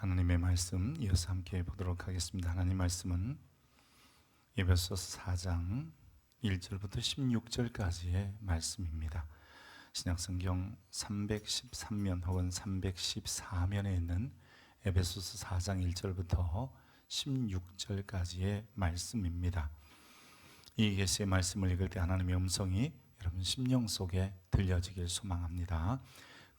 하나님의 말씀 이어서 함께 보도록 하겠습니다. 하나님 말씀은 에베소서 4장 1절부터 16절까지의 말씀입니다. 신약성경 313면 혹은 314면에 있는 에베소서 4장 1절부터 16절까지의 말씀입니다. 이 계시의 말씀을 읽을 때 하나님의 음성이 여러분 심령 속에 들려지길 소망합니다.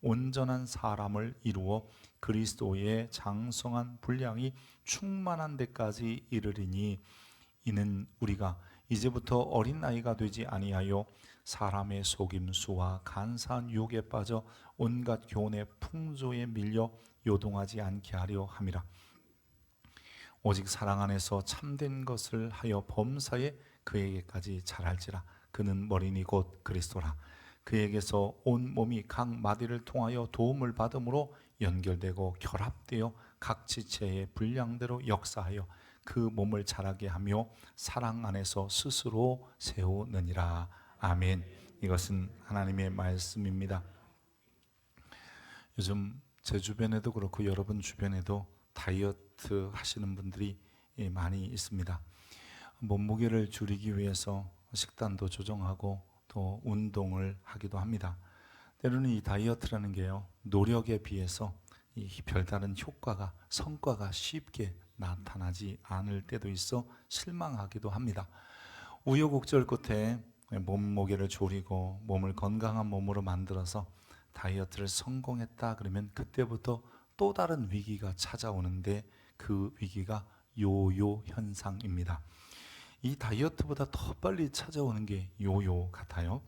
온전한 사람을 이루어 그리스도의 장성한 분량이 충만한 데까지 이르리니 이는 우리가 이제부터 어린 나이가 되지 아니하여 사람의 속임수와 간사한 유혹에 빠져 온갖 교훈의 풍조에 밀려 요동하지 않게 하려 함이라. 오직 사랑 안에서 참된 것을 하여 범사에 그에게까지 자랄지라. 그는 머리니 곧 그리스도라. 그에게서 온 몸이 각 마디를 통하여 도움을 받음으로 연결되고 결합되어 각 지체의 분량대로 역사하여 그 몸을 자라게 하며 사랑 안에서 스스로 세우느니라. 아멘. 이것은 하나님의 말씀입니다. 요즘 제 주변에도 그렇고 여러분 주변에도 다이어트 하시는 분들이 많이 있습니다. 몸무게를 줄이기 위해서 식단도 조정하고 또 운동을 하기도 합니다. 때로는 이 다이어트라는 게요, 노력에 비해서 이 별다른 효과가, 성과가 쉽게 나타나지 않을 때도 있어 실망하기도 합니다. 우여곡절 끝에 몸무게를 줄이고 몸을 건강한 몸으로 만들어서 다이어트를 성공했다 그러면 그때부터 또 다른 위기가 찾아오는데 그 위기가 요요 현상입니다. 이 다이어트보다 더 빨리 찾아오는 게 요요 같아요.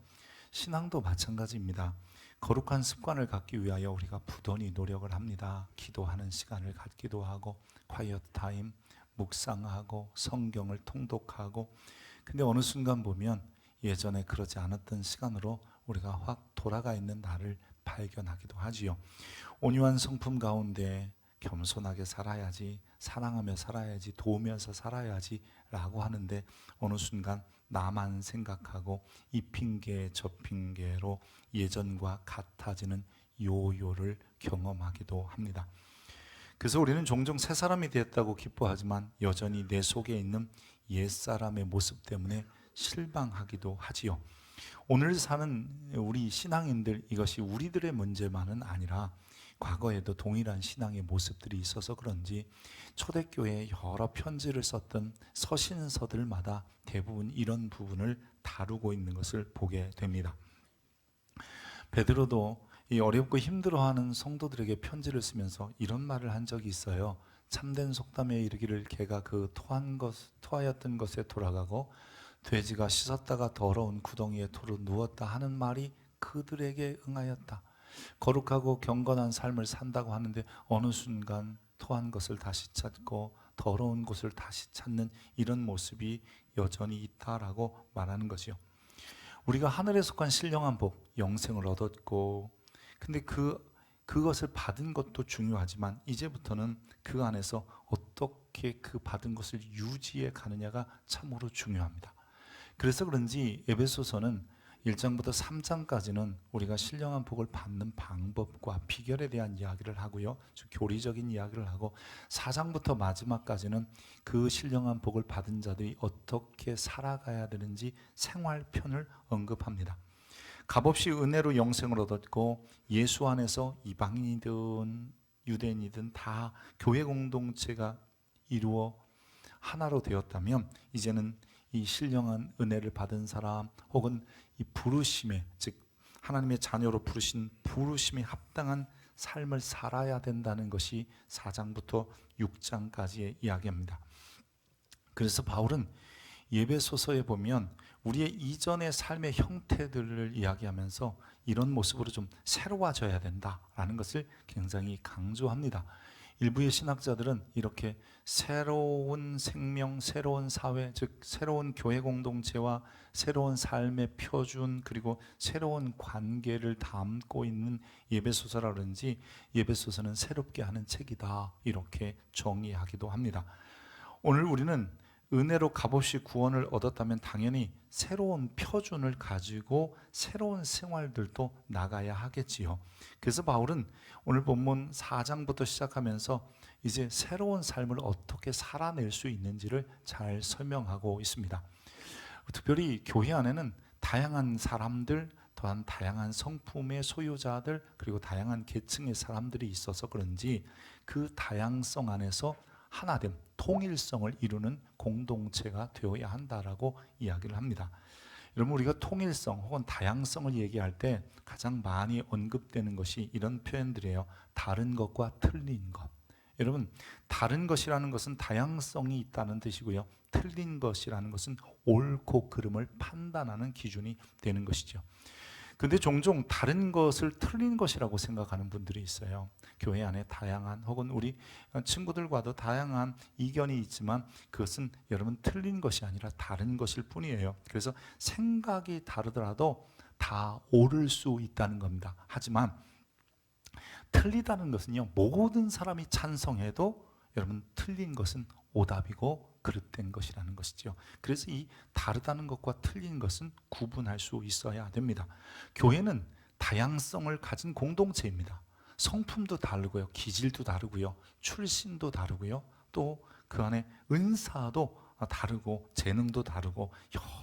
신앙도 마찬가지입니다. 거룩한 습관을 갖기 위하여 우리가 부단히 노력을 합니다. 기도하는 시간을 갖기도 하고, 콰이어트 타임, 묵상하고, 성경을 통독하고, 근데 어느 순간 보면 예전에 그러지 않았던 시간으로 우리가 확 돌아가 있는 나를 발견하기도 하지요. 온유한 성품 가운데 겸손하게 살아야지, 사랑하며 살아야지, 도우면서 살아야지 라고 하는데 어느 순간 나만 생각하고 이 핑계 저 핑계로 예전과 같아지는 요요를 경험하기도 합니다. 그래서 우리는 종종 새 사람이 되었다고 기뻐하지만 여전히 내 속에 있는 옛 사람의 모습 때문에 실망하기도 하지요. 오늘 사는 우리 신앙인들 이것이 우리들의 문제만은 아니라 과거에도 동일한 신앙의 모습들이 있어서 그런지 초대교회에 여러 편지를 썼던 서신서들마다 대부분 이런 부분을 다루고 있는 것을 보게 됩니다. 베드로도 이 어렵고 힘들어하는 성도들에게 편지를 쓰면서 이런 말을 한 적이 있어요. 참된 속담에 이르기를 개가 그 토한 것 토하였던 것에 돌아가고 돼지가 씻었다가 더러운 구덩이에 토로 누웠다 하는 말이 그들에게 응하였다. 거룩하고 경건한 삶을 산다고 하는데 어느 순간 토한 것을 다시 찾고 더러운 곳을 다시 찾는 이런 모습이 여전히 있다라고 말하는 것이요. 우리가 하늘에 속한 신령한 복, 영생을 얻었고, 근데 그, 그것을 받은 것도 중요하지만 이제부터는 그 안에서 어떻게 그 받은 것을 유지해 가느냐가 참으로 중요합니다. 그래서 그런지 에베소서는 1장부터 3장까지는 우리가 신령한 복을 받는 방법과 비결에 대한 이야기를 하고요. 즉 교리적인 이야기를 하고 4장부터 마지막까지는 그 신령한 복을 받은 자들이 어떻게 살아가야 되는지 생활편을 언급합니다. 값없이 은혜로 영생을 얻었고 예수 안에서 이방인이든 유대인이든 다 교회 공동체가 이루어 하나로 되었다면 이제는 이 신령한 은혜를 받은 사람 혹은 이 부르심에 즉 하나님의 자녀로 부르신 부르심에 합당한 삶을 살아야 된다는 것이 4장부터 6장까지의 이야기입니다. 그래서 바울은 예배소서에 보면 우리의 이전의 삶의 형태들을 이야기하면서 이런 모습으로 좀 새로워져야 된다라는 것을 굉장히 강조합니다. 일부의 신학자들은 이렇게 새로운 생명, 새로운 사회, 즉 새로운 교회 공동체와 새로운 삶의 표준 그리고 새로운 관계를 담고 있는 예배 소서라 그런지 예배 소서는 새롭게 하는 책이다 이렇게 정의하기도 합니다. 오늘 우리는 은혜로 값없이 구원을 얻었다면 당연히 새로운 표준을 가지고 새로운 생활들도 나가야 하겠지요. 그래서 바울은 오늘 본문 4장부터 시작하면서 이제 새로운 삶을 어떻게 살아낼 수 있는지를 잘 설명하고 있습니다. 특별히 교회 안에는 다양한 사람들, 또한 다양한 성품의 소유자들, 그리고 다양한 계층의 사람들이 있어서 그런지 그 다양성 안에서 하나됨, 통일성을 이루는 공동체가 되어야 한다라고 이야기를 합니다. 여러분 우리가 통일성 혹은 다양성을 얘기할 때 가장 많이 언급되는 것이 이런 표현들이에요. 다른 것과 틀린 것. 여러분 다른 것이라는 것은 다양성이 있다는 뜻이고요. 틀린 것이라는 것은 옳고 그름을 판단하는 기준이 되는 것이죠. 근데 종종 다른 것을 틀린 것이라고 생각하는 분들이 있어요. 교회 안에 다양한 혹은 우리 친구들과도 다양한 이견이 있지만 그것은 여러분 틀린 것이 아니라 다른 것일 뿐이에요. 그래서 생각이 다르더라도 다 옳을 수 있다는 겁니다. 하지만 틀리다는 것은요, 모든 사람이 찬성해도 여러분 틀린 것은 오답이고 그릇된 것이라는 것이죠. 그래서 이 다르다는 것과 틀린 것은 구분할 수 있어야 됩니다. 교회는 다양성을 가진 공동체입니다. 성품도 다르고요, 기질도 다르고요, 출신도 다르고요, 또 그 안에 은사도 다르고 재능도 다르고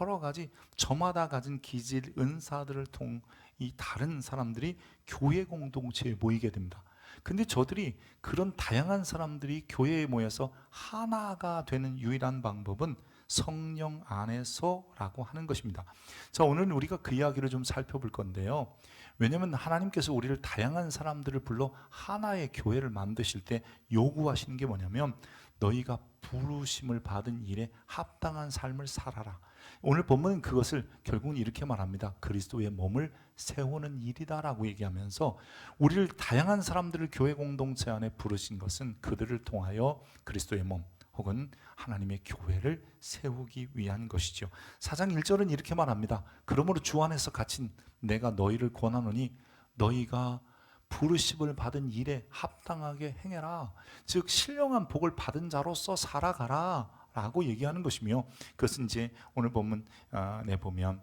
여러 가지 저마다 가진 기질, 은사들을 통이 다른 사람들이 교회 공동체에 모이게 됩니다. 근데 저들이 그런 다양한 사람들이 교회에 모여서 하나가 되는 유일한 방법은 성령 안에서라고 하는 것입니다. 자, 오늘 우리가 그 이야기를 좀 살펴볼 건데요. 왜냐하면 하나님께서 우리를 다양한 사람들을 불러 하나의 교회를 만드실 때 요구하시는 게 뭐냐면 너희가 부르심을 받은 일에 합당한 삶을 살아라. 오늘 본문은 그것을 결국은 이렇게 말합니다. 그리스도의 몸을 세우는 일이다라고 얘기하면서 우리를 다양한 사람들을 교회 공동체 안에 부르신 것은 그들을 통하여 그리스도의 몸 혹은 하나님의 교회를 세우기 위한 것이죠. 4장 1절은 이렇게 말합니다. 그러므로 주 안에서 갇힌 내가 너희를 권하노니 너희가 부르심을 받은 일에 합당하게 행해라. 즉 신령한 복을 받은 자로서 살아가라. 라고 얘기하는 것이며 그것은 이제 오늘 본문 아, 내 보면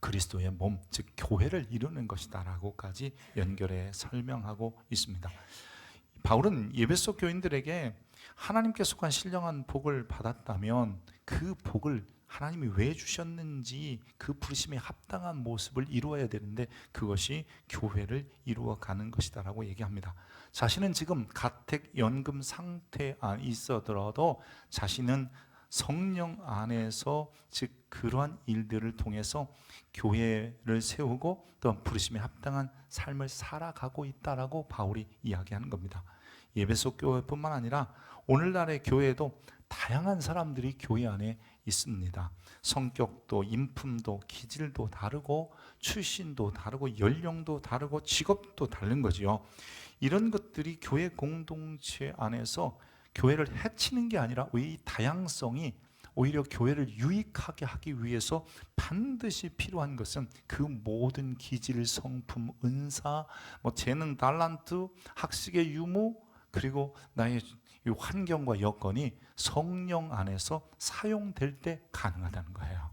그리스도의 몸, 즉 교회를 이루는 것이다라고까지 연결해 설명하고 있습니다. 바울은 예배속 교인들에게 하나님께 속한 신령한 복을 받았다면 그 복을 하나님이 왜 주셨는지 그 부르심에 합당한 모습을 이루어야 되는데 그것이 교회를 이루어 가는 것이다라고 얘기합니다. 자신은 지금 가택 연금 상태에 있어더라도 자신은 성령 안에서 즉 그러한 일들을 통해서 교회를 세우고 또 부르심에 합당한 삶을 살아가고 있다라고 바울이 이야기하는 겁니다. 예배속 교회뿐만 아니라 오늘날의 교회도 다양한 사람들이 교회 안에 있습니다. 성격도 인품도 기질도 다르고 출신도 다르고 연령도 다르고 직업도 다른 거지요. 이런 것들이 교회 공동체 안에서 교회를 해치는 게 아니라 왜이 다양성이 오히려 교회를 유익하게 하기 위해서 반드시 필요한 것은 그 모든 기질, 성품, 은사, 뭐 재능, 달란트, 학식의 유무 그리고 나의 이 환경과 여건이 성령 안에서 사용될 때 가능하다는 거예요.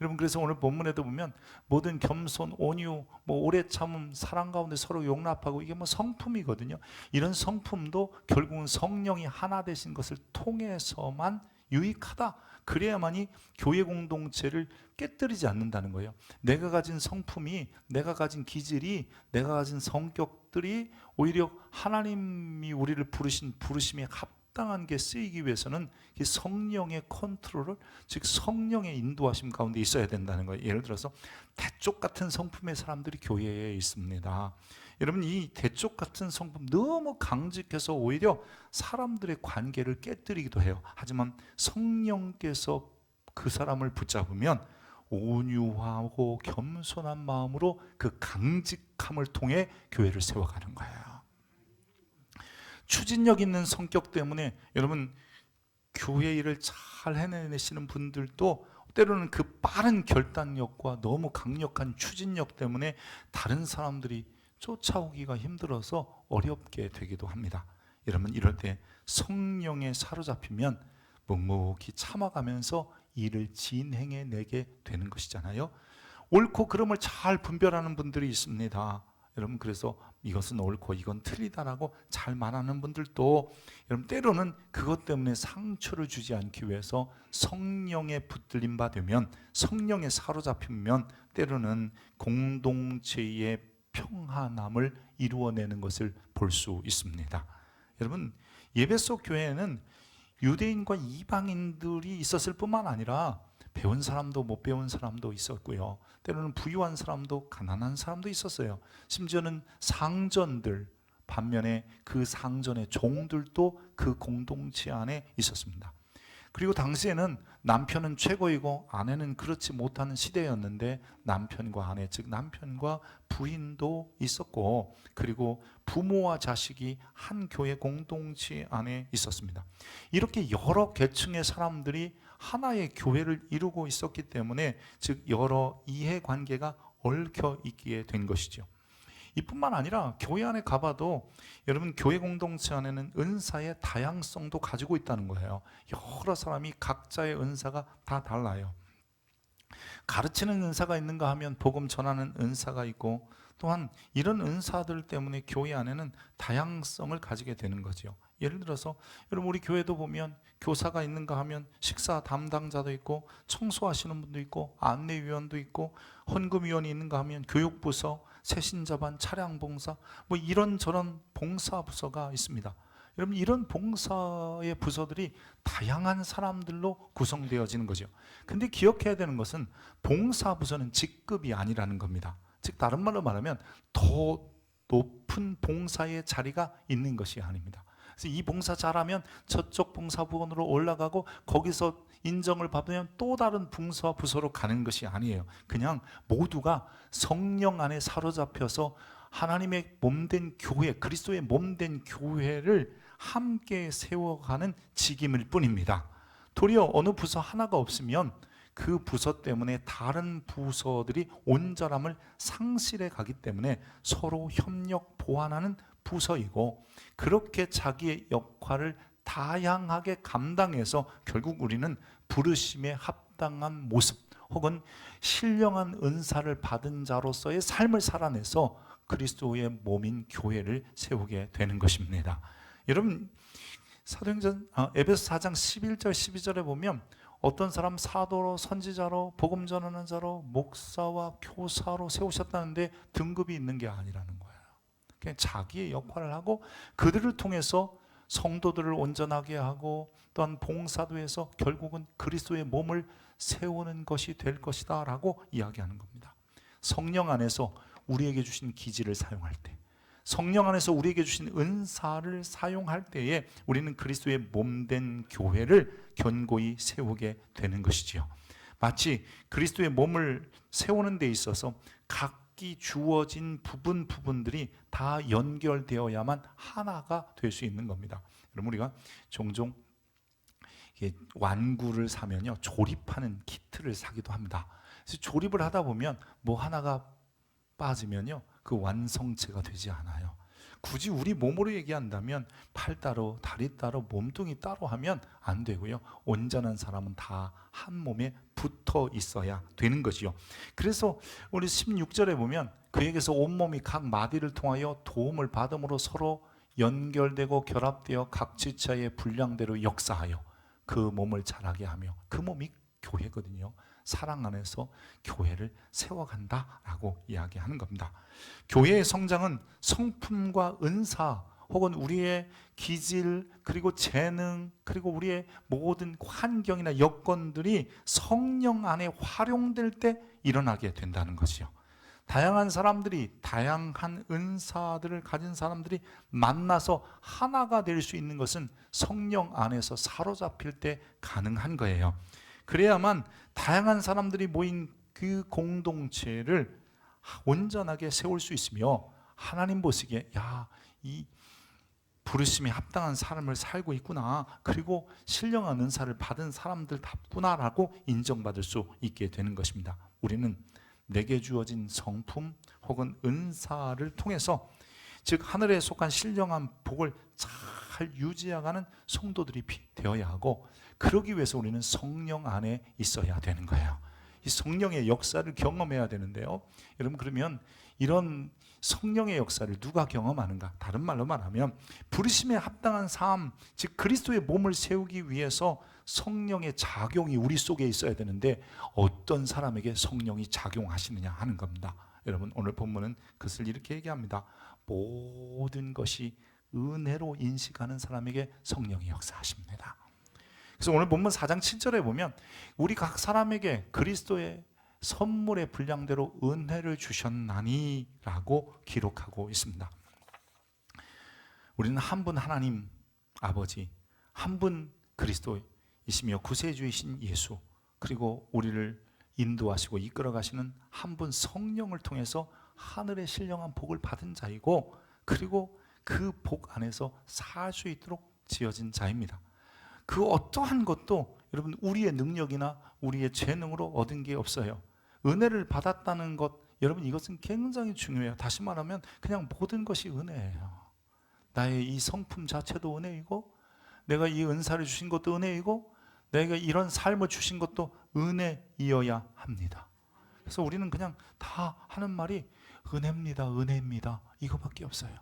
여러분 그래서 오늘 본문에도 보면 모든 겸손, 온유, 뭐 오래 참음, 사랑 가운데 서로 용납하고 이게 뭐 성품이거든요. 이런 성품도 결국은 성령이 하나 되신 것을 통해서만 유익하다. 그래야만이 교회 공동체를 깨뜨리지 않는다는 거예요. 내가 가진 성품이, 내가 가진 기질이, 내가 가진 성격 들이 오히려 하나님이 우리를 부르신 부르심에 합당한 게 쓰이기 위해서는 이 성령의 컨트롤을 즉 성령의 인도하심 가운데 있어야 된다는 거예요. 예를 들어서 대쪽 같은 성품의 사람들이 교회에 있습니다. 여러분 이 대쪽 같은 성품 너무 강직해서 오히려 사람들의 관계를 깨뜨리기도 해요. 하지만 성령께서 그 사람을 붙잡으면 온유하고 겸손한 마음으로 그 강직함을 통해 교회를 세워가는 거예요. 추진력 있는 성격 때문에 여러분 교회 일을 잘 해내시는 분들도 때로는 그 빠른 결단력과 너무 강력한 추진력 때문에 다른 사람들이 쫓아오기가 힘들어서 어렵게 되기도 합니다. 여러분 이럴 때 성령에 사로잡히면 묵묵히 참아가면서 일을 진행해 내게 되는 것이잖아요. 옳고 그름을 잘 분별하는 분들이 있습니다. 여러분 그래서 이것은 옳고 이건 틀리다라고 잘 말하는 분들도 여러분 때로는 그것 때문에 상처를 주지 않기 위해서 성령에 붙들림 받으면 성령에 사로잡히면 때로는 공동체의 평안함을 이루어내는 것을 볼 수 있습니다. 여러분 예배소 교회는 유대인과 이방인들이 있었을 뿐만 아니라 배운 사람도 못 배운 사람도 있었고요. 때로는 부유한 사람도 가난한 사람도 있었어요. 심지어는 상전들 반면에 그 상전의 종들도 그 공동체 안에 있었습니다. 그리고 당시에는 남편은 최고이고 아내는 그렇지 못하는 시대였는데 남편과 아내 즉 남편과 부인도 있었고 그리고 부모와 자식이 한 교회 공동체 안에 있었습니다. 이렇게 여러 계층의 사람들이 하나의 교회를 이루고 있었기 때문에 즉 여러 이해 관계가 얽혀 있기에 된 것이죠. 이뿐만 아니라 교회 안에 가봐도 여러분 교회 공동체 안에는 은사의 다양성도 가지고 있다는 거예요. 여러 사람이 각자의 은사가 다 달라요. 가르치는 은사가 있는가 하면 복음 전하는 은사가 있고 또한 이런 은사들 때문에 교회 안에는 다양성을 가지게 되는 거죠. 예를 들어서 여러분 우리 교회도 보면 교사가 있는가 하면 식사 담당자도 있고 청소하시는 분도 있고 안내위원도 있고 헌금위원이 있는가 하면 교육부서 새신자반 차량봉사 뭐 이런 저런 봉사 부서가 있습니다. 여러분 이런 봉사의 부서들이 다양한 사람들로 구성되어지는 거죠. 근데 기억해야 되는 것은 봉사 부서는 직급이 아니라는 겁니다. 즉 다른 말로 말하면 더 높은 봉사의 자리가 있는 것이 아닙니다. 그래서 이 봉사 잘하면 저쪽 봉사부원으로 올라가고 거기서 인정을 받으면 또 다른 봉사 부서로 가는 것이 아니에요. 그냥 모두가 성령 안에 사로잡혀서 하나님의 몸된 교회, 그리스도의 몸된 교회를 함께 세워가는 직임일 뿐입니다. 도리어 어느 부서 하나가 없으면 그 부서 때문에 다른 부서들이 온전함을 상실해 가기 때문에 서로 협력 보완하는 부서이고 그렇게 자기의 역할을 다양하게 감당해서 결국 우리는 부르심에 합당한 모습 혹은 신령한 은사를 받은 자로서의 삶을 살아내서 그리스도의 몸인 교회를 세우게 되는 것입니다. 여러분 사도행전 아, 에베소 4장 11절 12절에 보면 어떤 사람 사도로 선지자로 복음 전하는 자로 목사와 교사로 세우셨다는데 등급이 있는 게 아니라는. 그냥 자기의 역할을 하고 그들을 통해서 성도들을 온전하게 하고 또한 봉사도 해서 결국은 그리스도의 몸을 세우는 것이 될 것이다 라고 이야기하는 겁니다. 성령 안에서 우리에게 주신 기질을 사용할 때 성령 안에서 우리에게 주신 은사를 사용할 때에 우리는 그리스도의 몸된 교회를 견고히 세우게 되는 것이지요. 마치 그리스도의 몸을 세우는 데 있어서 각 기 주어진 부분 부분들이 다 연결되어야만 하나가 될 수 있는 겁니다. 그럼 우리가 종종 완구를 사면요 조립하는 키트를 사기도 합니다. 그래서 조립을 하다 보면 뭐 하나가 빠지면요 그 완성체가 되지 않아요. 굳이 우리 몸으로 얘기한다면 팔 따로 다리 따로 몸뚱이 따로 하면 안 되고요. 온전한 사람은 다 한 몸에 붙어 있어야 되는 것이요. 그래서 우리 16절에 보면 그에게서 온몸이 각 마디를 통하여 도움을 받음으로 서로 연결되고 결합되어 각 지체의 분량대로 역사하여 그 몸을 자라게 하며 그 몸이 교회거든요. 사랑 안에서 교회를 세워간다라고 이야기하는 겁니다. 교회의 성장은 성품과 은사 혹은 우리의 기질 그리고 재능 그리고 우리의 모든 환경이나 여건들이 성령 안에 활용될 때 일어나게 된다는 것이요. 다양한 사람들이 다양한 은사들을 가진 사람들이 만나서 하나가 될 수 있는 것은 성령 안에서 사로잡힐 때 가능한 거예요. 그래야만 다양한 사람들이 모인 그 공동체를 온전하게 세울 수 있으며 하나님 보시기에 야 이 부르심이 합당한 삶을 살고 있구나. 그리고 신령한 은사를 받은 사람들답구나라고 인정받을 수 있게 되는 것입니다. 우리는 내게 주어진 성품 혹은 은사를 통해서 즉 하늘에 속한 신령한 복을 잘 유지해가는 성도들이 되어야 하고 그러기 위해서 우리는 성령 안에 있어야 되는 거예요. 이 성령의 역사를 경험해야 되는데요. 여러분 그러면 이런 성령의 역사를 누가 경험하는가? 다른 말로 말하면 부르심에 합당한 삶, 즉 그리스도의 몸을 세우기 위해서 성령의 작용이 우리 속에 있어야 되는데 어떤 사람에게 성령이 작용하시느냐 하는 겁니다. 여러분 오늘 본문은 그것을 이렇게 얘기합니다. 모든 것이 은혜로 인식하는 사람에게 성령이 역사하십니다. 그래서 오늘 본문 4장 7절에 보면 우리 각 사람에게 그리스도의 선물의 분량대로 은혜를 주셨나니라고 기록하고 있습니다. 우리는 한 분 하나님 아버지, 한 분 그리스도이시며 구세주이신 예수, 그리고 우리를 인도하시고 이끌어 가시는 한 분 성령을 통해서 하늘의 신령한 복을 받은 자이고 그리고 그 복 안에서 살 수 있도록 지어진 자입니다. 그 어떠한 것도 여러분 우리의 능력이나 우리의 재능으로 얻은 게 없어요. 은혜를 받았다는 것, 여러분 이것은 굉장히 중요해요. 다시 말하면 그냥 모든 것이 은혜예요. 나의 이 성품 자체도 은혜이고, 내가 이 은사를 주신 것도 은혜이고, 내가 이런 삶을 주신 것도 은혜이어야 합니다. 그래서 우리는 그냥 다 하는 말이 은혜입니다, 은혜입니다. 이거밖에 없어요.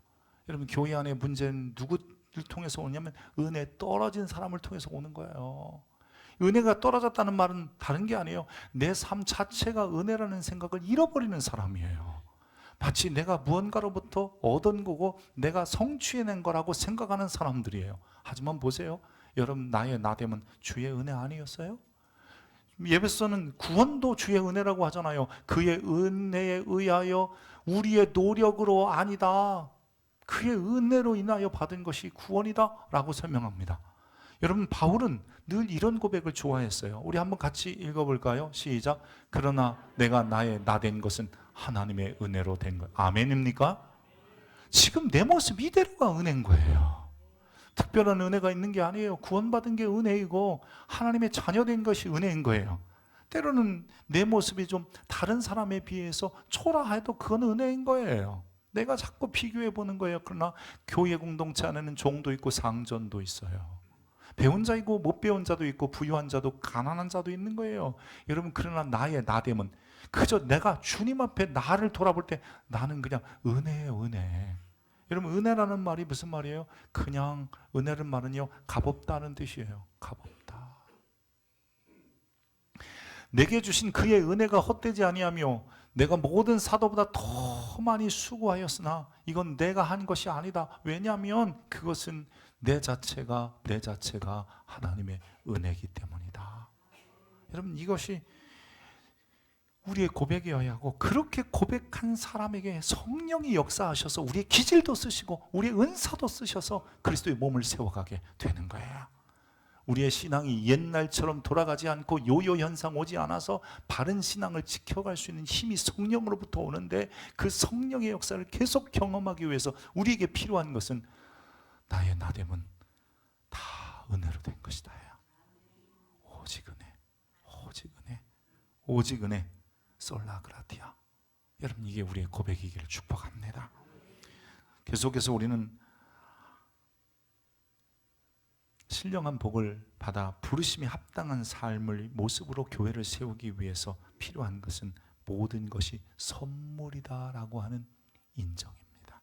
여러분 교회 안에 문제는 누구를 통해서 오냐면 은혜 떨어진 사람을 통해서 오는 거예요. 은혜가 떨어졌다는 말은 다른 게 아니에요. 내 삶 자체가 은혜라는 생각을 잃어버리는 사람이에요. 마치 내가 무언가로부터 얻은 거고 내가 성취해낸 거라고 생각하는 사람들이에요. 하지만 보세요. 여러분 나의 나됨은 주의 은혜 아니었어요? 예배서는 구원도 주의 은혜라고 하잖아요. 그의 은혜에 의하여 우리의 노력으로 아니다. 그의 은혜로 인하여 받은 것이 구원이다라고 설명합니다. 여러분 바울은 늘 이런 고백을 좋아했어요. 우리 한번 같이 읽어볼까요? 시작. 그러나 내가 나의 나 된 것은 하나님의 은혜로 된 것. 아멘입니까? 지금 내 모습 이대로가 은혜인 거예요. 특별한 은혜가 있는 게 아니에요. 구원받은 게 은혜이고 하나님의 자녀된 것이 은혜인 거예요. 때로는 내 모습이 좀 다른 사람에 비해서 초라해도 그건 은혜인 거예요. 내가 자꾸 비교해 보는 거예요. 그러나 교회 공동체 안에는 종도 있고 상전도 있어요. 배운 자이고 못 배운 자도 있고 부유한 자도 가난한 자도 있는 거예요. 여러분 그러나 나의 나됨은 그저 내가 주님 앞에 나를 돌아볼 때 나는 그냥 은혜예요, 은혜. 여러분 은혜라는 말이 무슨 말이에요? 그냥 은혜는 말은요 값없다는 뜻이에요. 값없다. 내게 주신 그의 은혜가 헛되지 아니하며 내가 모든 사도보다 더 많이 수고하였으나 이건 내가 한 것이 아니다. 왜냐하면 그것은 내 자체가 내 자체가 하나님의 은혜이기 때문이다. 여러분 이것이 우리의 고백이어야 하고 그렇게 고백한 사람에게 성령이 역사하셔서 우리의 기질도 쓰시고 우리의 은사도 쓰셔서 그리스도의 몸을 세워가게 되는 거예요. 우리의 신앙이 옛날처럼 돌아가지 않고 요요 현상 오지 않아서 바른 신앙을 지켜갈 수 있는 힘이 성령으로부터 오는데 그 성령의 역사를 계속 경험하기 위해서 우리에게 필요한 것은 나의 나됨은 다 은혜로 된 것이다. 오직 은혜, 오직 은혜, 오직 은혜, 솔라그라티아. 여러분 이게 우리의 고백이기를 축복합니다. 계속해서 우리는 신령한 복을 받아 부르심이 합당한 삶을 모습으로 교회를 세우기 위해서 필요한 것은 모든 것이 선물이다라고 하는 인정입니다.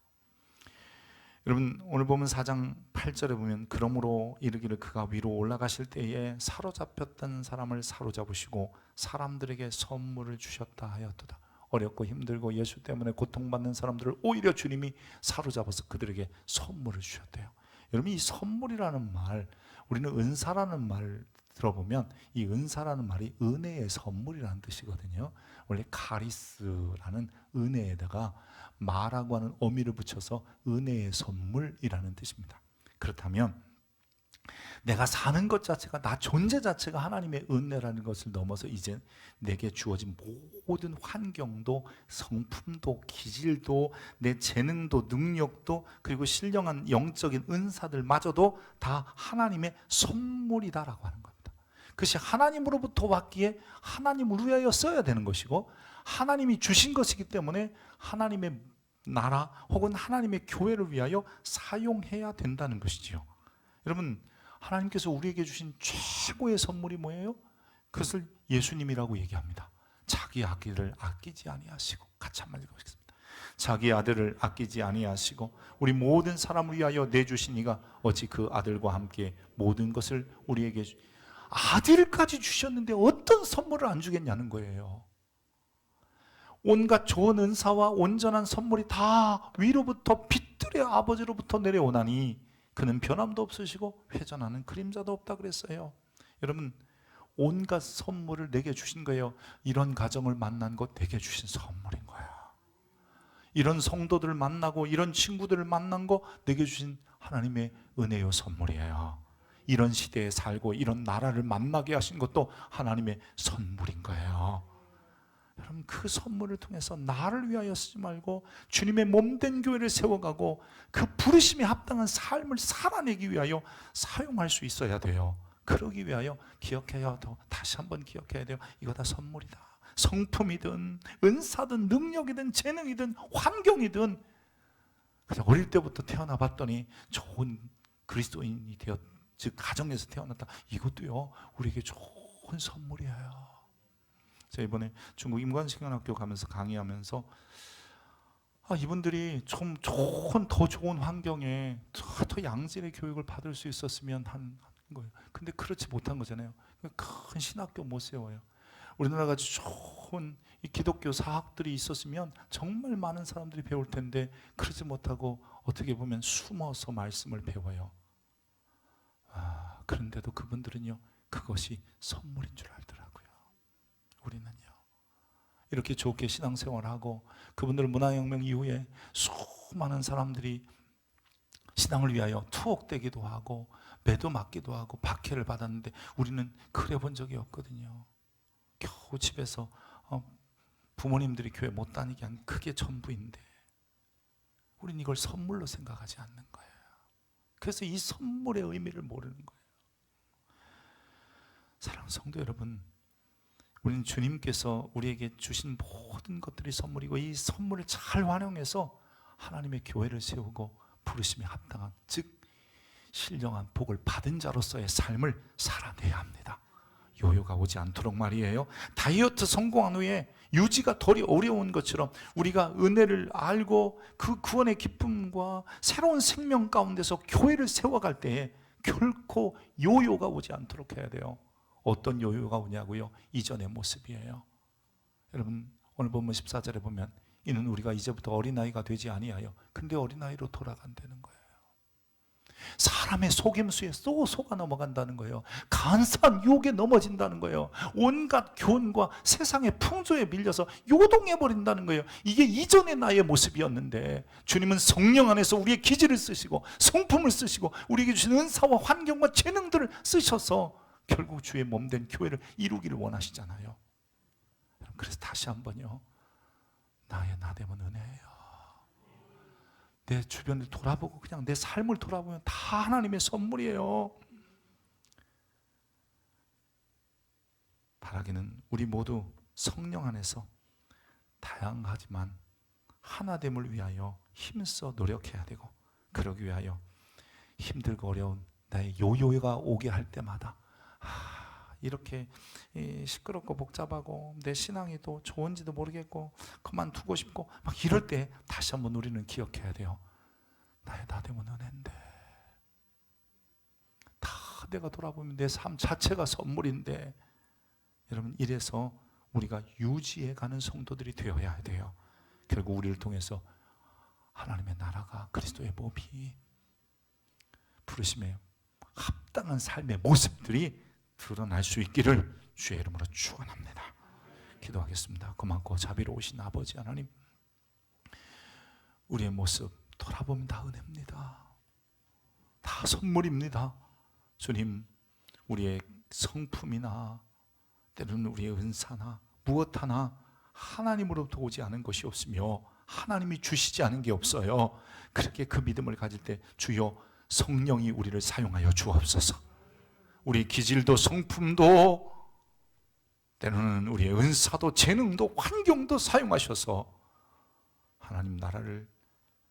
여러분 오늘 보면 4장 8절에 보면 그러므로 이르기를 그가 위로 올라가실 때에 사로잡혔던 사람을 사로잡으시고 사람들에게 선물을 주셨다 하였도다. 어렵고 힘들고 예수 때문에 고통받는 사람들을 오히려 주님이 사로잡아서 그들에게 선물을 주셨대요. 여러분 이 선물이라는 말 우리는 은사라는 말 들어보면 이 은사라는 말이 은혜의 선물이라는 뜻이거든요. 원래 카리스라는 은혜에다가 마라고 하는 어미를 붙여서 은혜의 선물이라는 뜻입니다. 그렇다면 내가 사는 것 자체가 나 존재 자체가 하나님의 은혜라는 것을 넘어서 이제 내게 주어진 모든 환경도 성품도 기질도 내 재능도 능력도 그리고 신령한 영적인 은사들마저도 다 하나님의 선물이다라고 하는 겁니다. 그것이 하나님으로부터 왔기에 하나님을 위하여 써야 되는 것이고 하나님이 주신 것이기 때문에 하나님의 나라 혹은 하나님의 교회를 위하여 사용해야 된다는 것이지요. 여러분 하나님께서 우리에게 주신 최고의 선물이 뭐예요? 그것을 예수님이라고 얘기합니다. 자기 아기를 아끼지 아니하시고 같이 한번 읽어보겠습니다. 자기 아들을 아끼지 아니하시고 우리 모든 사람을 위하여 내주신 이가 어찌 그 아들과 함께 모든 것을 우리에게 주... 아들까지 주셨는데 어떤 선물을 안 주겠냐는 거예요. 온갖 좋은 은사와 온전한 선물이 다 위로부터 빛들의 아버지로부터 내려오나니 그는 변함도 없으시고 회전하는 그림자도 없다 그랬어요. 여러분 온갖 선물을 내게 주신 거예요. 이런 가정을 만난 것 내게 주신 선물인 거야. 이런 성도들을 만나고 이런 친구들을 만난 거 내게 주신 하나님의 은혜요 선물이에요. 이런 시대에 살고 이런 나라를 만나게 하신 것도 하나님의 선물인 거예요. 여러분 그 선물을 통해서 나를 위하여 쓰지 말고 주님의 몸된 교회를 세워가고 그 부르심에 합당한 삶을 살아내기 위하여 사용할 수 있어야 돼요. 그러기 위하여 기억해야 돼 다시 한번 기억해야 돼요. 이거 다 선물이다. 성품이든 은사든 능력이든 재능이든 환경이든 그냥 어릴 때부터 태어나 봤더니 좋은 그리스도인이 되었 즉 가정에서 태어났다. 이것도요 우리에게 좋은 선물이에요. 제가 이번에 중국 임관식연학교 가면서 강의하면서 아, 이분들이 좀 좋은 더 좋은 환경에 더 양질의 교육을 받을 수 있었으면 하는 거예요. 근데 그렇지 못한 거잖아요. 큰 신학교 못 세워요. 우리나라 같이 좋은 이 기독교 사학들이 있었으면 정말 많은 사람들이 배울 텐데 그러지 못하고 어떻게 보면 숨어서 말씀을 배워요. 아, 그런데도 그분들은요 그것이 선물인 줄 알더라고요. 우리는요. 이렇게 좋게 신앙생활하고 그분들 문화혁명 이후에 수많은 사람들이 신앙을 위하여 투옥되기도 하고 매도 맞기도 하고 박해를 받았는데 우리는 그래 본 적이 없거든요. 겨우 집에서 어, 부모님들이 교회 못 다니게 한 그게 전부인데 우리는 이걸 선물로 생각하지 않는 거예요. 그래서 이 선물의 의미를 모르는 거예요. 사랑 성도 여러분, 우리는 주님께서 우리에게 주신 모든 것들이 선물이고 이 선물을 잘 활용해서 하나님의 교회를 세우고 부르심에 합당한 즉 신령한 복을 받은 자로서의 삶을 살아내야 합니다. 요요가 오지 않도록 말이에요. 다이어트 성공한 후에 유지가 덜 어려운 것처럼 우리가 은혜를 알고 그 구원의 기쁨과 새로운 생명 가운데서 교회를 세워갈 때에 결코 요요가 오지 않도록 해야 돼요. 어떤 요요가 오냐고요? 이전의 모습이에요. 여러분 오늘 본문 14절에 보면 이는 우리가 이제부터 어린아이가 되지 아니하여 근데 어린아이로 돌아간다는 거예요. 사람의 속임수에 또 속아 넘어간다는 거예요. 간사한 유혹에 넘어진다는 거예요. 온갖 교훈과 세상의 풍조에 밀려서 요동해 버린다는 거예요. 이게 이전의 나의 모습이었는데 주님은 성령 안에서 우리의 기질을 쓰시고 성품을 쓰시고 우리에게 주신 은사와 환경과 재능들을 쓰셔서 결국 주의 몸 된 교회를 이루기를 원하시잖아요. 그래서 다시 한번요. 나의 나됨은 은혜예요. 내 주변을 돌아보고 그냥 내 삶을 돌아보면 다 하나님의 선물이에요. 바라기는 우리 모두 성령 안에서 다양하지만 하나됨을 위하여 힘써 노력해야 되고 그러기 위하여 힘들고 어려운 나의 요요가 오게 할 때마다 아, 이렇게 이, 시끄럽고 복잡하고 내 신앙이 또 좋은지도 모르겠고 그만두고 싶고 막 이럴 때 다시 한번 우리는 기억해야 돼요. 나의 나됨은 은혜인데 다 내가 돌아보면 내 삶 자체가 선물인데 여러분 이래서 우리가 유지해 가는 성도들이 되어야 돼요. 결국 우리를 통해서 하나님의 나라가 그리스도의 몸이 부르심에 합당한 삶의 모습들이 드러날 수 있기를 주의 이름으로 축원합니다. 기도하겠습니다. 고맙고 자비로우신 아버지 하나님, 우리의 모습 돌아보면 다 은혜입니다. 다 선물입니다. 주님, 우리의 성품이나 때로는 우리의 은사나 무엇 하나 하나님으로부터 오지 않은 것이 없으며 하나님이 주시지 않은 게 없어요. 그렇게 그 믿음을 가질 때 주여 성령이 우리를 사용하여 주옵소서. 우리 기질도 성품도 때로는 우리의 은사도 재능도 환경도 사용하셔서 하나님 나라를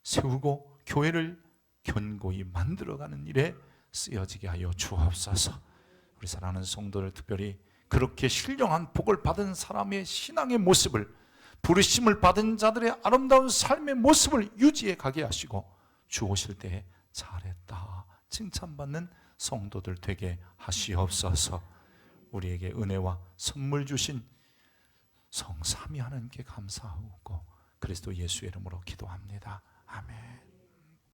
세우고 교회를 견고히 만들어가는 일에 쓰여지게 하여 주옵소서. 우리 사랑하는 성도들 특별히 그렇게 신령한 복을 받은 사람의 신앙의 모습을 부르심을 받은 자들의 아름다운 삶의 모습을 유지해 가게 하시고 주 오실 때에 잘했다 칭찬받는 성도들 되게 하시옵소서. 우리에게 은혜와 선물 주신 성삼위 하나님께 감사하고 그리스도 예수의 이름으로 기도합니다. 아멘.